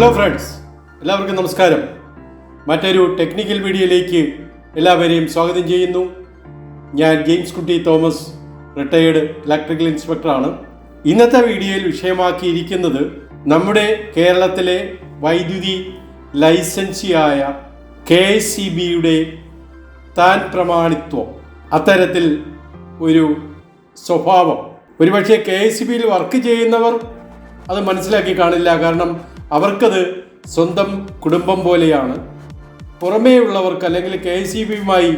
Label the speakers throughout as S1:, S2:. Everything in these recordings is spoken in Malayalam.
S1: ഹലോ ഫ്രണ്ട്സ് എല്ലാവർക്കും നമസ്കാരം. മറ്റൊരു ടെക്നിക്കൽ വീഡിയോയിലേക്ക് എല്ലാവരെയും സ്വാഗതം ചെയ്യുന്നു. ഞാൻ ജെയിംസ് കുട്ടി തോമസ് റിട്ടയേർഡ് ഇലക്ട്രിക്കൽ ഇൻസ്പെക്ടറാണ് ഇന്നത്തെ വീഡിയോയിൽ വിഷയമാക്കിയിരിക്കുന്നത് നമ്മുടെ കേരളത്തിലെ വൈദ്യുതി ലൈസൻസിയായ കെ സി ബിയുടെ താൻ പ്രമാണിത്വം. അത്തരത്തിൽ ഒരു സ്വഭാവം. ഒരുപക്ഷെ കെ എസ് സി ബിയിൽ വർക്ക് ചെയ്യുന്നവർ അത് മനസ്സിലാക്കി കാണില്ല. കാരണം അവർക്കത് സ്വന്തം കുടുംബം പോലെയാണ്. പുറമേ ഉള്ളവർക്ക് അല്ലെങ്കിൽ കെ എസ് ബിയുമായി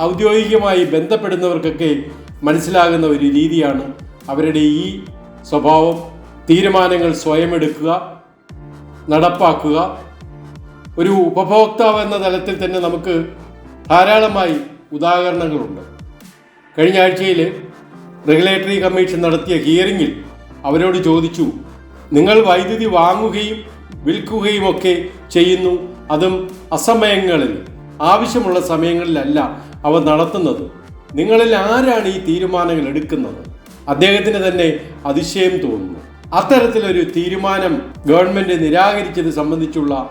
S1: ഔദ്യോഗികമായി ബന്ധപ്പെടുന്നവർക്കൊക്കെ മനസ്സിലാകുന്ന ഒരു രീതിയാണ് അവരുടെ ഈ സ്വഭാവം. തീരുമാനങ്ങൾ സ്വയം എടുക്കുക നടപ്പാക്കുക. ഒരു ഉപഭോക്താവ് എന്ന തലത്തിൽ തന്നെ നമുക്ക് ധാരാളമായി ഉദാഹരണങ്ങളുണ്ട്. കഴിഞ്ഞ ആഴ്ചയിൽ റെഗുലേറ്ററി കമ്മീഷൻ നടത്തിയ ഹിയറിങ്ങിൽ അവരോട് ചോദിച്ചു നിങ്ങൾ വൈദ്യുതി വാങ്ങുകയും വിൽക്കുകയും ഒക്കെ ചെയ്യുന്നു. അതും അസമയങ്ങളിൽ ആവശ്യമുള്ള സമയങ്ങളിലല്ല അവ നടത്തുന്നത്. നിങ്ങളിൽ ആരാണ് ഈ തീരുമാനങ്ങൾ എടുക്കുന്നത്? അദ്ദേഹത്തിന് തന്നെ അതിശയം തോന്നുന്നു. അത്തരത്തിലൊരു തീരുമാനം ഗവൺമെന്റ് നിരാകരിച്ചത് സംബന്ധിച്ചുള്ള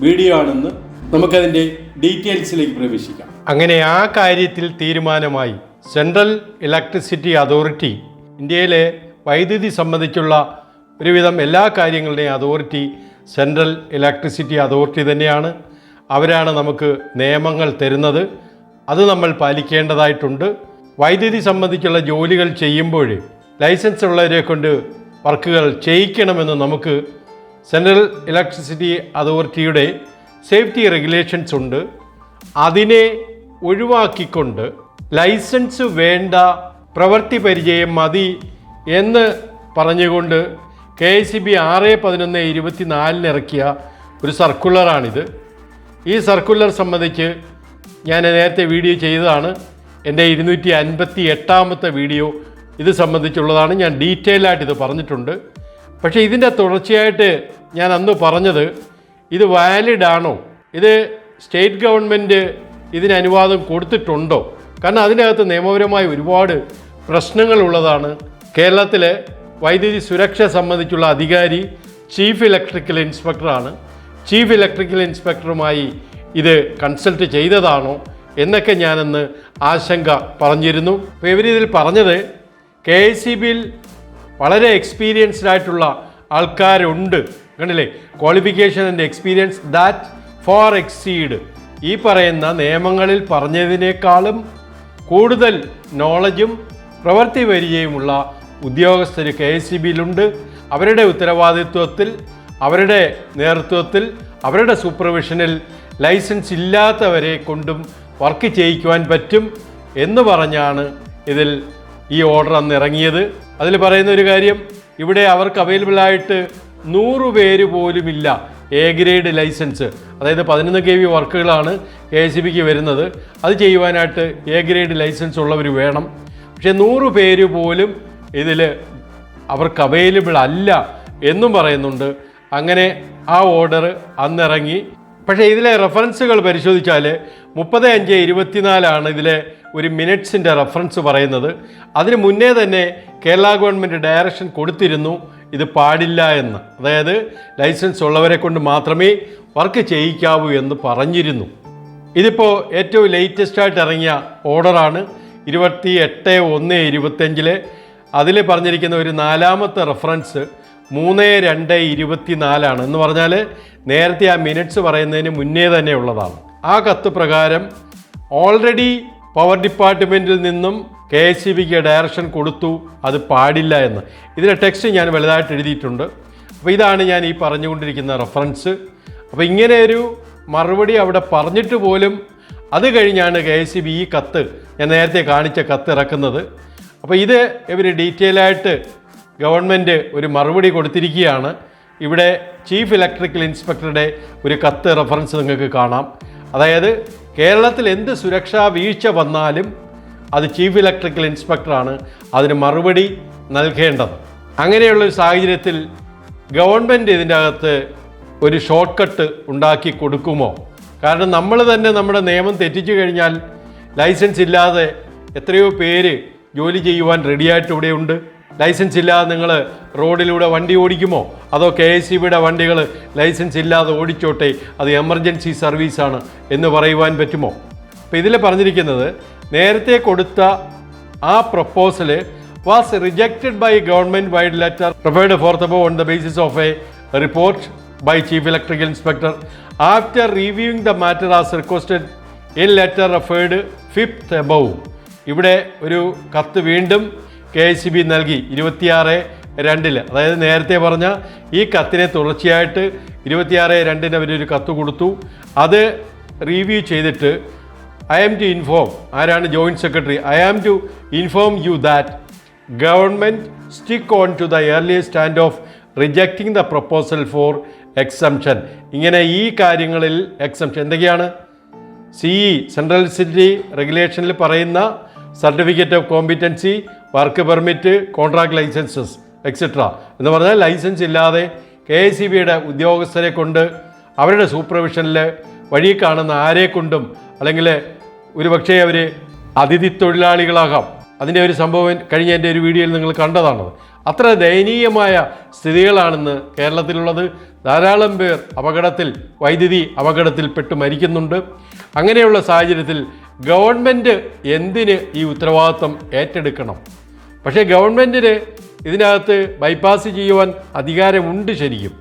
S1: വീഡിയോ ആണെന്ന് നമുക്കതിന്റെ ഡീറ്റെയിൽസിലേക്ക് പ്രവേശിക്കാം. അങ്ങനെ ആ കാര്യത്തിൽ തീരുമാനമായി സെൻട്രൽ ഇലക്ട്രിസിറ്റി അതോറിറ്റി ഇന്ത്യയിലെ വൈദ്യുതി സംബന്ധിച്ചുള്ള ഒരുവിധം എല്ലാ കാര്യങ്ങളുടെയും അതോറിറ്റി സെൻട്രൽ ഇലക്ട്രിസിറ്റി അതോറിറ്റി തന്നെയാണ്. അവരാണ് നമുക്ക് നിയമങ്ങൾ തരുന്നത്. അത് നമ്മൾ പാലിക്കേണ്ടതായിട്ടുണ്ട്. വൈദ്യുതി സംബന്ധിച്ചുള്ള ജോലികൾ ചെയ്യുമ്പോൾ ലൈസൻസ് ഉള്ളവരെ കൊണ്ട് വർക്കുകൾ ചെയ്യിക്കണമെന്ന് നമുക്ക് സെൻട്രൽ ഇലക്ട്രിസിറ്റി അതോറിറ്റിയുടെ സേഫ്റ്റി റെഗുലേഷൻസ് ഉണ്ട്. അതിനെ ഒഴിവാക്കിക്കൊണ്ട് ലൈസൻസ് വേണ്ട പ്രവൃത്തി പരിചയം മതി എന്ന് പറഞ്ഞുകൊണ്ട് കെ ഐ സി ബി ആറ് പതിനൊന്ന് ഇരുപത്തിനാലിന് ഇറക്കിയ ഒരു സർക്കുലറാണിത്. ഈ സർക്കുലർ സംബന്ധിച്ച് ഞാൻ നേരത്തെ വീഡിയോ ചെയ്തതാണ്. എന്റെ ഇരുന്നൂറ്റി അൻപത്തി എട്ടാമത്തെ വീഡിയോ ഇത് സംബന്ധിച്ചുള്ളതാണ്. ഞാൻ ഡീറ്റെയിൽ ആയിട്ട് ഇത് പറഞ്ഞിട്ടുണ്ട്. പക്ഷേ ഇതിന്റെ തുടർച്ചയായിട്ട് ഞാൻ അന്ന് പറഞ്ഞത് ഇത് വാലിഡ് ആണോ? ഇത് സ്റ്റേറ്റ് ഗവൺമെന്റ് ഇതിന് അനുവാദം കൊടുത്തിട്ടുണ്ടോ? കാരണം അതിനകത്ത് നിയമപരമായി ഒരുപാട് പ്രശ്നങ്ങളുള്ളതാണ്. കേരളത്തിലെ വൈദ്യുതി സുരക്ഷ സംബന്ധിച്ചുള്ള അധികാരി ചീഫ് ഇലക്ട്രിക്കൽ ഇൻസ്പെക്ടറാണ്. ചീഫ് ഇലക്ട്രിക്കൽ ഇൻസ്പെക്ടറുമായി ഇത് കൺസൾട്ട് ചെയ്തതാണോ എന്നൊക്കെ ഞാനെന്ന് ആശങ്ക പറഞ്ഞിരുന്നു. അപ്പോൾ ഇവരിതിൽ പറഞ്ഞത് കെ എസ് സി ബിയിൽ വളരെ എക്സ്പീരിയൻസ്ഡ് ആയിട്ടുള്ള ആൾക്കാരുണ്ട്. കണ്ടില്ലേ? Qualification and experience that for exceed. ഈ പറയുന്ന നിയമങ്ങളിൽ പറഞ്ഞതിനേക്കാളും കൂടുതൽ നോളജും പ്രവൃത്തി പരിചയമുള്ള ഉദ്യോഗസ്ഥർ കെ എസ് സി ബിയിലുണ്ട്. അവരുടെ ഉത്തരവാദിത്വത്തിൽ അവരുടെ നേതൃത്വത്തിൽ അവരുടെ സൂപ്പർവിഷനിൽ ലൈസൻസ് ഇല്ലാത്തവരെ കൊണ്ടും വർക്ക് ചെയ്യിക്കുവാൻ പറ്റും എന്ന് പറഞ്ഞാണ് ഇതിൽ ഈ ഓർഡർ അന്ന് ഇറങ്ങിയത്. അതിൽ പറയുന്ന ഒരു കാര്യം ഇവിടെ അവർക്ക് അവൈലബിൾ ആയിട്ട് നൂറ് പേര് പോലുമില്ല എ ഗ്രേഡ് ലൈസൻസ്. അതായത് പതിനൊന്ന് കെ വി വർക്കുകളാണ് കെ എസ് ബിക്ക് വരുന്നത്. അത് ചെയ്യുവാനായിട്ട് എ ഗ്രേഡ് ലൈസൻസ് ഉള്ളവർ വേണം. പക്ഷേ നൂറ് പേര് പോലും ഇതിൽ അവർക്ക് അവൈലബിൾ അല്ല എന്നും പറയുന്നുണ്ട്. അങ്ങനെ ആ ഓർഡർ അന്നിറങ്ങി. പക്ഷേ ഇതിലെ റെഫറൻസുകൾ പരിശോധിച്ചാൽ മുപ്പത് അഞ്ച് ഇരുപത്തിനാലാണ് ഇതിലെ ഒരു മിനിറ്റ്സിന്റെ റെഫറൻസ് പറയുന്നത്. അതിന് മുന്നേ തന്നെ കേരള ഗവൺമെന്റ് ഡയറക്ഷൻ കൊടുത്തിരുന്നു ഇത് പാടില്ല എന്ന്. അതായത് ലൈസൻസ് ഉള്ളവരെ കൊണ്ട് മാത്രമേ വർക്ക് ചെയ്യിക്കാവൂ എന്ന് പറഞ്ഞിരുന്നു. ഇതിപ്പോൾ ഏറ്റവും ലേറ്റസ്റ്റായിട്ട് ഇറങ്ങിയ ഓർഡറാണ് ഇരുപത്തി എട്ട് ഒന്ന് ഇരുപത്തഞ്ചിലെ അതിൽ പറഞ്ഞിരിക്കുന്ന ഒരു നാലാമത്തെ റെഫറൻസ് മൂന്ന് രണ്ട് ഇരുപത്തിനാലാണ്. എന്ന് പറഞ്ഞാൽ നേരത്തെ ആ മിനിറ്റ്സ് പറയുന്നതിന് മുന്നേ തന്നെ ഉള്ളതാണ്. ആ കത്ത് പ്രകാരം ഓൾറെഡി പവർ ഡിപ്പാർട്ട്മെന്റിൽ നിന്നും കെ എസ് സി ബിക്ക് ഡയറക്ഷൻ കൊടുത്തു അത് പാടില്ല എന്ന്. ഇതിലെ ടെക്സ്റ്റ് ഞാൻ വലുതായിട്ട് എഴുതിയിട്ടുണ്ട്. അപ്പോൾ ഇതാണ് ഞാൻ ഈ പറഞ്ഞുകൊണ്ടിരിക്കുന്ന റെഫറൻസ് അപ്പോൾ ഇങ്ങനെ ഒരു മറുപടി അവിടെ പറഞ്ഞിട്ട് പോലും അത് കഴിഞ്ഞാണ് കെ എസ് സി ബി ഈ കത്ത് ഞാൻ നേരത്തെ കാണിച്ച കത്ത് ഇറക്കുന്നത്. അപ്പോൾ ഇത് ഇവർ ഡീറ്റെയിൽ ആയിട്ട് ഗവൺമെന്റ് ഒരു മറുപടി കൊടുത്തിരിക്കുകയാണ്. ഇവിടെ ചീഫ് ഇലക്ട്രിക്കൽ ഇൻസ്പെക്ടറുടെ ഒരു കത്ത് റെഫറൻസ് നിങ്ങൾക്ക് കാണാം. അതായത് കേരളത്തിൽ എന്ത് സുരക്ഷാ വീഴ്ച വന്നാലും അത് ചീഫ് ഇലക്ട്രിക്കൽ ഇൻസ്പെക്ടറാണ് അതിന് മറുപടി നൽകേണ്ടത്. അങ്ങനെയുള്ളൊരു സാഹചര്യത്തിൽ ഗവൺമെന്റ് ഇതിന്റെ അകത്ത് ഒരു ഷോർട്ട് കട്ട് ഉണ്ടാക്കി കൊടുക്കുമോ? കാരണം നമ്മൾ തന്നെ നമ്മുടെ നിയമം തെറ്റിച്ചു കഴിഞ്ഞാൽ ലൈസൻസ് ഇല്ലാതെ എത്രയോ പേര് ജോലി ചെയ്യുവാൻ റെഡിയായിട്ട് ഇവിടെയുണ്ട് ലൈസൻസ് ഇല്ലാതെ നിങ്ങൾ റോഡിലൂടെ വണ്ടി ഓടിക്കുമോ? അതോ കെ എസ് സി ബിയുടെ വണ്ടികൾ ലൈസൻസ് ഇല്ലാതെ ഓടിച്ചോട്ടെ അത് എമർജൻസി സർവീസാണ് എന്ന് പറയുവാൻ പറ്റുമോ? അപ്പോൾ ഇതിൽ പറഞ്ഞിരിക്കുന്നത് നേരത്തെ കൊടുത്ത ആ proposal was rejected by government vide letter preferred for the above on the basis of a report by chief electrical inspector. After reviewing the matter as requested in letter referred fifth above. ഇവിടെ ഒരു കത്ത് വീണ്ടും കെ എസ് സി ബി നൽകി ഇരുപത്തിയാറ് രണ്ടിൽ അതായത് നേരത്തെ പറഞ്ഞ ഈ കത്തിനെ തുടർച്ചയായിട്ട് ഇരുപത്തിയാറ് രണ്ടിന് അവരൊരു കത്ത് കൊടുത്തു. അത് റിവ്യൂ ചെയ്തിട്ട് ഐ ആം ടു ഇൻഫോം ആരാണ് joint secretary? I am to inform you that government stick on to the early stand of rejecting the proposal for exemption. ഇങ്ങനെ ഈ കാര്യങ്ങളിൽ എക്സംഷൻ എന്തൊക്കെയാണ്? സി ഇ സെൻട്രൽ സിറ്റി റെഗുലേഷനിൽ പറയുന്ന certificate of competency work permit contract licences etcetera എന്ന് പറഞ്ഞാൽ ലൈസൻസ് ഇല്ലാതെ കെ എസ് സി ബിയുടെ ഉദ്യോഗസ്ഥരെ കൊണ്ട് അവരുടെ സൂപ്പർവിഷനിൽ വഴി കാണുന്ന ആരെക്കൊണ്ടും അല്ലെങ്കിൽ ഒരുപക്ഷേ അവർ അതിഥി തൊഴിലാളികളാകാം. അതിന്റെ ഒരു സംഭവം കഴിഞ്ഞ എന്റെ ഒരു വീഡിയോയിൽ നിങ്ങൾ കണ്ടതാണത് അത്ര ദയനീയമായ സ്ഥിതികളാണെന്ന് കേരളത്തിലുള്ളത്. ധാരാളം പേർ അപകടത്തിൽ വൈദ്യുതി അപകടത്തിൽ പെട്ട് മരിക്കുന്നുണ്ട്. അങ്ങനെയുള്ള സാഹചര്യത്തിൽ ഗവൺമെന്റ് എന്തിന് ഈ ഉത്തരവാദിത്വം ഏറ്റെടുക്കണം? പക്ഷേ ഗവൺമെന്റിന് ഇതിനകത്ത് ബൈപ്പാസ് ചെയ്യുവാൻ അധികാരമുണ്ട് ശരിക്കും.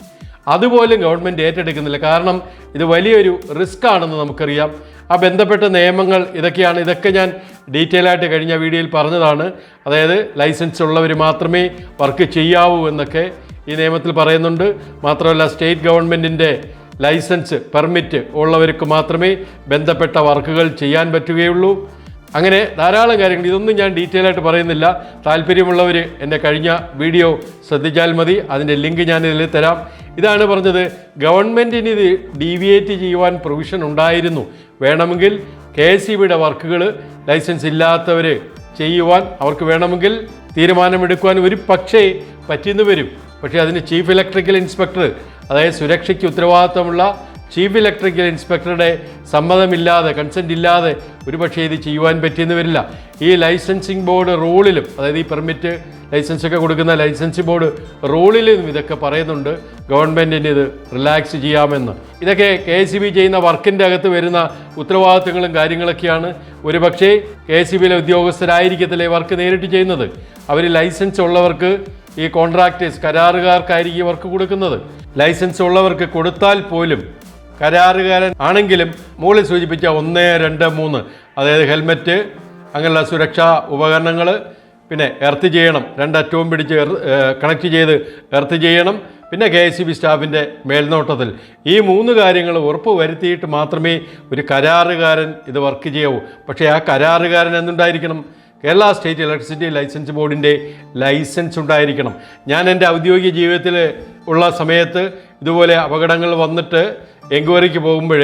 S1: അതുപോലും ഗവൺമെന്റ് ഏറ്റെടുക്കുന്നില്ല. കാരണം ഇത് വലിയൊരു റിസ്ക് ആണെന്ന് നമുക്കറിയാം. ആ ബന്ധപ്പെട്ട നിയമങ്ങൾ ഇതൊക്കെയാണ്. ഇതൊക്കെ ഞാൻ ഡീറ്റെയിൽ ആയിട്ട് കഴിഞ്ഞ വീഡിയോയിൽ പറഞ്ഞതാണ്. അതായത് ലൈസൻസ് ഉള്ളവർ മാത്രമേ വർക്ക് ചെയ്യാവൂ എന്നൊക്കെ ഈ നിയമത്തിൽ പറയുന്നുണ്ട്. മാത്രമല്ല സ്റ്റേറ്റ് ഗവൺമെന്റിന്റെ ലൈസൻസ് പെർമിറ്റ് ഉള്ളവർക്ക് മാത്രമേ ബന്ധപ്പെട്ട വർക്കുകൾ ചെയ്യാൻ പറ്റുകയുള്ളൂ. അങ്ങനെ ധാരാളം കാര്യങ്ങൾ. ഇതൊന്നും ഞാൻ ഡീറ്റെയിൽ ആയിട്ട് പറയുന്നില്ല. താല്പര്യമുള്ളവർ എന്റെ കഴിഞ്ഞ വീഡിയോ ശ്രദ്ധിച്ചാൽ മതി. അതിന്റെ ലിങ്ക് ഞാൻ ഇതിൽ തരാം. ഇതാണ് പറഞ്ഞത് ഗവൺമെന്റിന് ഇത് ഡീവിയേറ്റ് ചെയ്യുവാൻ പ്രൊവിഷൻ ഉണ്ടായിരുന്നു. വേണമെങ്കിൽ കെ എസ് സി ബിയുടെ വർക്കുകൾ ലൈസൻസ് ഇല്ലാത്തവർ ചെയ്യുവാൻ അവർക്ക് വേണമെങ്കിൽ തീരുമാനമെടുക്കുവാൻ ഒരു പക്ഷേ പറ്റിയെന്ന് വരും. പക്ഷേ അതിന് ചീഫ് ഇലക്ട്രിക്കൽ ഇൻസ്പെക്ടർ അതായത് സുരക്ഷയ്ക്ക് ഉത്തരവാദിത്തമുള്ള ചീഫ് ഇലക്ട്രിക്കൽ ഇൻസ്പെക്ടറുടെ സമ്മതമില്ലാതെ കൺസെന്റ് ഇല്ലാതെ ഒരുപക്ഷെ ഇത് ചെയ്യുവാൻ പറ്റിയെന്ന് വരില്ല. ഈ ലൈസൻസിങ് ബോർഡ് റൂളിലും അതായത് ഈ പെർമിറ്റ് ലൈസൻസ് ഒക്കെ കൊടുക്കുന്ന ലൈസൻസ് ബോർഡ് റൂളിലും ഇതൊക്കെ പറയുന്നുണ്ട്. ഗവൺമെന്റിന് ഇത് റിലാക്സ് ചെയ്യാമെന്ന്. ഇതൊക്കെ കെ എസ് ബി ചെയ്യുന്ന വർക്കിന്റെ അകത്ത് വരുന്ന ഉത്തരവാദിത്തങ്ങളും കാര്യങ്ങളൊക്കെയാണ്. ഒരുപക്ഷേ കെ എസ് ബിയിലെ ഉദ്യോഗസ്ഥരായിരിക്കത്തില്ലേ വർക്ക് നേരിട്ട് ചെയ്യുന്നത്. അവർ ലൈസൻസ് ഉള്ളവർക്ക് ഈ കോൺട്രാക്ടേഴ്സ് കരാറുകാർക്കായിരിക്കും വർക്ക് കൊടുക്കുന്നത്. ലൈസൻസ് ഉള്ളവർക്ക് കൊടുത്താൽ പോലും കരാറുകാരൻ ആണെങ്കിലും മുകളിൽ സൂചിപ്പിച്ച ഒന്ന് രണ്ട് മൂന്ന് അതായത് ഹെൽമെറ്റ് അങ്ങനെയുള്ള സുരക്ഷാ ഉപകരണങ്ങൾ പിന്നെ എർത്ത് ചെയ്യണം. രണ്ട് അറ്റവും പിടിച്ച് കണക്ട് ചെയ്ത് എർത്ത് ചെയ്യണം. പിന്നെ കെ എസ് സി ബി സ്റ്റാഫിന്റെ മേൽനോട്ടത്തിൽ. ഈ മൂന്ന് കാര്യങ്ങൾ ഉറപ്പ് വരുത്തിയിട്ട് മാത്രമേ ഒരു കരാറുകാരൻ ഇത് വർക്ക് ചെയ്യാവൂ പക്ഷേ ആ കരാറുകാരൻ എന്തുണ്ടായിരിക്കണം? കേരള സ്റ്റേറ്റ് ഇലക്ട്രിസിറ്റി ലൈസൻസ് ബോർഡിന്റെ ലൈസൻസ് ഉണ്ടായിരിക്കണം. ഞാൻ എന്റെ ഔദ്യോഗിക ജീവിതത്തിൽ ഉള്ള സമയത്ത് ഇതുപോലെ അപകടങ്ങൾ വന്നിട്ട് എൻക്വയറിക്ക് പോകുമ്പോൾ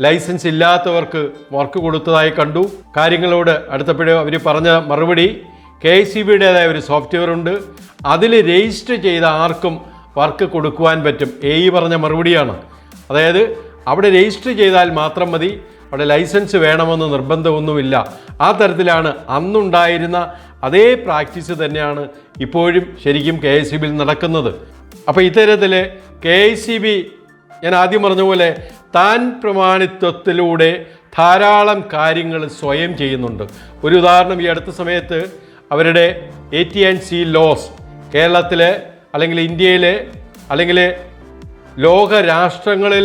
S1: ലൈസൻസ് ഇല്ലാത്തവർക്ക് വർക്ക് കൊടുത്തതായി കണ്ടു. കാര്യങ്ങളോട് അടുത്തപ്പോഴേ അവർ പറഞ്ഞ മറുപടി കെ എസ് സി ബിയുടേതായ ഒരു സോഫ്റ്റ്വെയർ ഉണ്ട്. അതിൽ രജിസ്റ്റർ ചെയ്ത ആർക്കും വർക്ക് കൊടുക്കുവാൻ പറ്റും. എ ഇ പറഞ്ഞ മറുപടിയാണ്. അതായത് അവിടെ രജിസ്റ്റർ ചെയ്താൽ മാത്രം മതി അവിടെ ലൈസൻസ് വേണമെന്ന് നിർബന്ധമൊന്നുമില്ല. ആ തരത്തിലാണ് അന്നുണ്ടായിരുന്ന അതേ പ്രാക്ടീസ് തന്നെയാണ് ഇപ്പോഴും ശരിക്കും കെ എസ് സി ബിയിൽ നടക്കുന്നത്. അപ്പോൾ ഇത്തരത്തിൽ കെ എസ് സി ബി ഞാൻ ആദ്യം പറഞ്ഞ പോലെ താൻ പ്രമാണിത്വത്തിലൂടെ ധാരാളം കാര്യങ്ങൾ സ്വയം ചെയ്യുന്നുണ്ട്. ഒരു ഉദാഹരണം ഈ അടുത്ത സമയത്ത് അവരുടെ A T and C loss കേരളത്തിലെ അല്ലെങ്കിൽ ഇന്ത്യയിലെ അല്ലെങ്കിൽ ലോക രാഷ്ട്രങ്ങളിൽ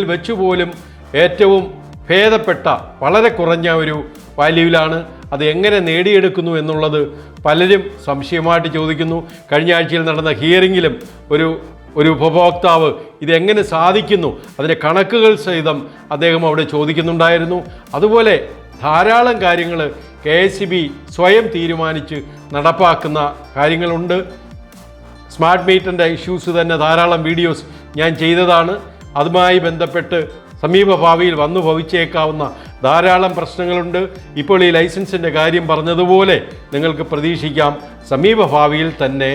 S1: ഏറ്റവും ഭേദപ്പെട്ട വളരെ കുറഞ്ഞ ഒരു വാല്യൂവിലാണ് അത് എങ്ങനെ നേടിയെടുക്കുന്നു എന്നുള്ളത് പലരും സംശയമായിട്ട് ചോദിക്കുന്നു. കഴിഞ്ഞ ആഴ്ചയിൽ നടന്ന ഹിയറിങ്ങിലും ഒരു ഒരു ഉപഭോക്താവ് ഇതെങ്ങനെ സാധിക്കുന്നു? അതിന്റെ കണക്കുകൾ സഹിതം അദ്ദേഹം അവിടെ ചോദിക്കുന്നുണ്ടായിരുന്നു. അതുപോലെ ധാരാളം കാര്യങ്ങൾ കെ എസ് ബി സ്വയം തീരുമാനിച്ച് നടപ്പാക്കുന്ന കാര്യങ്ങളുണ്ട്. സ്മാർട്ട് മീറ്ററിന്റെ ഇഷ്യൂസ് തന്നെ ധാരാളം വീഡിയോസ് ഞാൻ ചെയ്തതാണ്. അതുമായി ബന്ധപ്പെട്ട് സമീപ ഭാവിയിൽ വന്നു ഭവിച്ചേക്കാവുന്ന ധാരാളം പ്രശ്നങ്ങളുണ്ട്. ഇപ്പോൾ ഈ ലൈസൻസിന്റെ കാര്യം പറഞ്ഞതുപോലെ നിങ്ങൾക്ക് പ്രതീക്ഷിക്കാം സമീപ ഭാവിയിൽ തന്നെ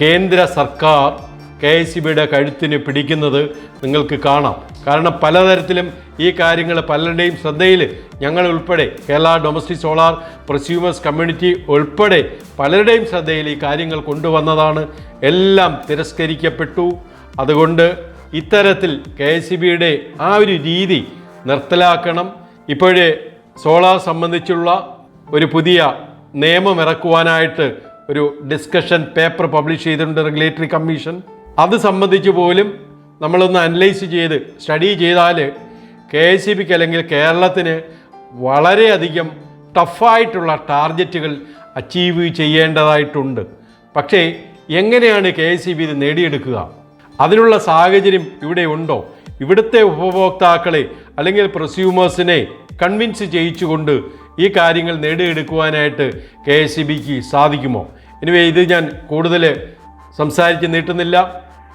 S1: കേന്ദ്ര സർക്കാർ കെ എസ് സി ബിയുടെ കഴുത്തിന് പിടിക്കുന്നത് നിങ്ങൾക്ക് കാണാം. കാരണം പലതരത്തിലും ഈ കാര്യങ്ങൾ പലരുടെയും ശ്രദ്ധയിൽ ഞങ്ങൾ ഉൾപ്പെടെ Kerala domestic solar prosumers community ഉൾപ്പെടെ പലരുടെയും ശ്രദ്ധയിൽ ഈ കാര്യങ്ങൾ കൊണ്ടുവന്നതാണ്. എല്ലാം തിരസ്കരിക്കപ്പെട്ടു. അതുകൊണ്ട് ഇത്തരത്തിൽ കെ എസ് ബിയുടെ ആ ഒരു രീതി നിർത്തലാക്കണം. ഇപ്പോഴേ സോളാർ സംബന്ധിച്ചുള്ള ഒരു പുതിയ നിയമം ഇറക്കുവാനായിട്ട് ഒരു ഡിസ്കഷൻ പേപ്പർ പബ്ലിഷ് ചെയ്തിട്ടുണ്ട് റെഗുലേറ്ററി കമ്മീഷൻ. അത് സംബന്ധിച്ച് പോലും നമ്മളൊന്ന് അനലൈസ് ചെയ്ത് സ്റ്റഡി ചെയ്താൽ കെ എസ് സി ബിക്ക് അല്ലെങ്കിൽ കേരളത്തിന് വളരെയധികം ടഫായിട്ടുള്ള ടാർഗറ്റുകൾ അച്ചീവ് ചെയ്യേണ്ടതായിട്ടുണ്ട്. പക്ഷേ എങ്ങനെയാണ് കെ എസ് സി ബി ഇത് നേടിയെടുക്കുക? അതിനുള്ള സാഹചര്യം ഇവിടെ ഉണ്ടോ? ഇവിടുത്തെ ഉപഭോക്താക്കളെ അല്ലെങ്കിൽ പ്രൊസ്യൂമേഴ്സിനെ കൺവിൻസ് ചെയ്യിച്ചുകൊണ്ട് ഈ കാര്യങ്ങൾ നേടിയെടുക്കുവാനായിട്ട് കെ എസ് സി ബിക്ക് സാധിക്കുമോ? എനിവേ ഇത് ഞാൻ കൂടുതൽ സംസാരിച്ച് നീട്ടുന്നില്ല.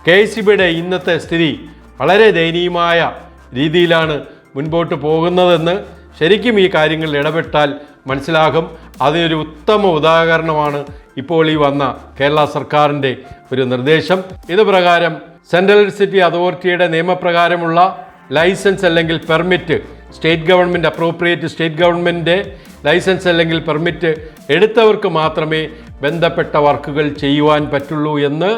S1: കെ എസ് സി ബിയുടെ ഇന്നത്തെ സ്ഥിതി വളരെ ദയനീയമായ രീതിയിലാണ് മുൻപോട്ട് പോകുന്നതെന്ന് ശരിക്കും ഈ കാര്യങ്ങളിൽ ഇടപെട്ടാൽ മനസ്സിലാകും. അതിനൊരു ഉത്തമ ഉദാഹരണമാണ് ഇപ്പോൾ ഈ വന്ന കേരള സർക്കാരിന്റെ ഒരു നിർദ്ദേശം. ഇത് പ്രകാരം സെൻട്രൽ ഇലക്ട്രിസിറ്റി അതോറിറ്റിയുടെ നിയമപ്രകാരമുള്ള ലൈസൻസ് അല്ലെങ്കിൽ permit state government appropriate state government licence അല്ലെങ്കിൽ പെർമിറ്റ് എടുത്തവർക്ക് മാത്രമേ ബന്ധപ്പെട്ട വർക്കുകൾ ചെയ്യുവാൻ പറ്റുള്ളൂ എന്ന്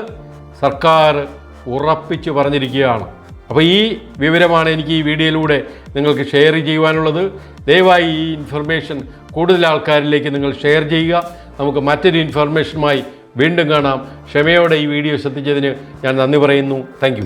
S1: സർക്കാർ ഉറപ്പിച്ചു പറഞ്ഞിരിക്കുകയാണ്. അപ്പോൾ ഈ വിവരമാണ് എനിക്ക് ഈ വീഡിയോയിലൂടെ നിങ്ങൾക്ക് ഷെയർ ചെയ്യുവാനുള്ളത്. ദയവായി ഈ ഇൻഫർമേഷൻ കൂടുതൽ ആൾക്കാരിലേക്ക് നിങ്ങൾ ഷെയർ ചെയ്യുക. നമുക്ക് മറ്റൊരു ഇൻഫർമേഷനുമായി വീണ്ടും കാണാം. ക്ഷമയോടെ ഈ വീഡിയോ ശ്രദ്ധിച്ചതിന് ഞാൻ നന്ദി പറയുന്നു. താങ്ക്